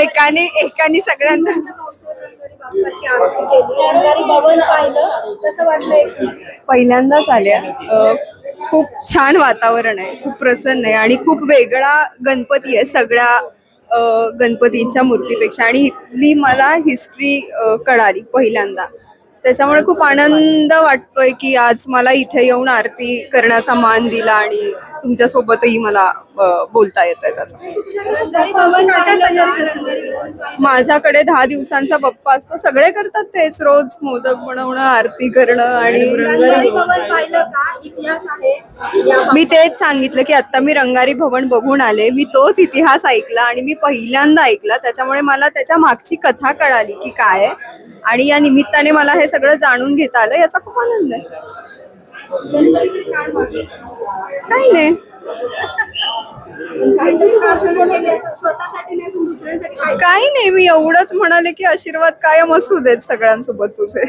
एकाने एकाने सगळ्यांना. पहिल्यांदाच आल्या. खूप छान वातावरण आहे खूप प्रसन्न आहे आणि खूप वेगळा गणपती आहे सगळ्या गणपतींच्या मूर्तीपेक्षा. आणि इथली मला हिस्ट्री कळाली पहिल्यांदा. त्याच्यामुळे खूप आनंद वाटतोय की आज मला इथे येऊन आरती करण्याचा मान दिला आणि तुमच्यासोबतही मला बोलता येत आहे त्याचा? माझ्याकडे दहा दिवसांचा बप्पा असतो. सगळे करतात तेच रोज मोदक बनवणं आरती करणं आणि रंगारी भवन पाहिलं का? इतिहास आहे. या मी तेच सांगितलं की आता मी रंगारी भवन बघून आले. मी तोच इतिहास ऐकला आणि मी पहिल्यांदा ऐकला. त्याच्यामुळे मला त्याच्या मागची कथा कळाली की काय आहे. आणि या निमित्ताने मला हे सगळं जाणून घेता आलं. याचा खूप आनंद आहे. काही नाही. काहीतरी प्रार्थना केली असं स्वतःसाठी नाही पण दुसऱ्यांसाठी काय? काही नाही मी एवढंच म्हणाले की आशीर्वाद कायम असू देत सगळ्यांसोबत तुझे.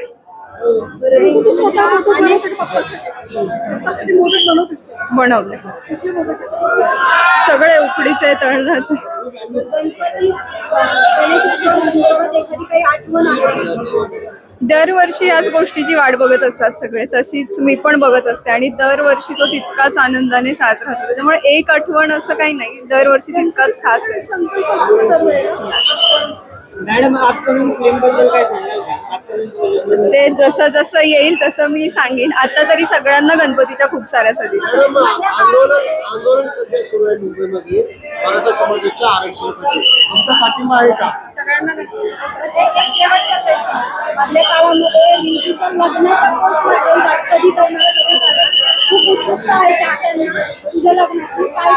बनवतेस का? बनवते. सगळे उकडीचे तळणाचे. गणपती गणेश एखादी काही आठवण आहे? दरवर्षी याच गोष्टीची वाट बघत असतात सगळे. तशीच मी पण बघत असते. आणि दरवर्षी तो तितकाच आनंदाने साजरा होतो. त्याच्यामुळे एक आठवण असं काही नाही. दरवर्षी तितकाच खास आहे. मॅडम फिल्मबद्दल काय सांगा ते जसं जसं येईल तसं मी सांगेन. आता तरी सगळ्यांना गणपतीच्या खूप साऱ्या सदिच्छा मॅडम आंदोलन आंदोलन सध्या सुरू आहे मुंबईमध्ये. मराठा समाजाच्या आरक्षणासाठी. तुमचा पाठिंबा आहे का? सगळ्यांना गणपती- एक एक शेवटचा प्रश्न. मधल्या काळामध्ये रिंकूच्या लग्नाच्या पोस्ट व्हायरल झाले कधी करणार कधी करणार? खूप उत्सुकता आहे चाहत्यांना तुझ्या लग्नाची. काय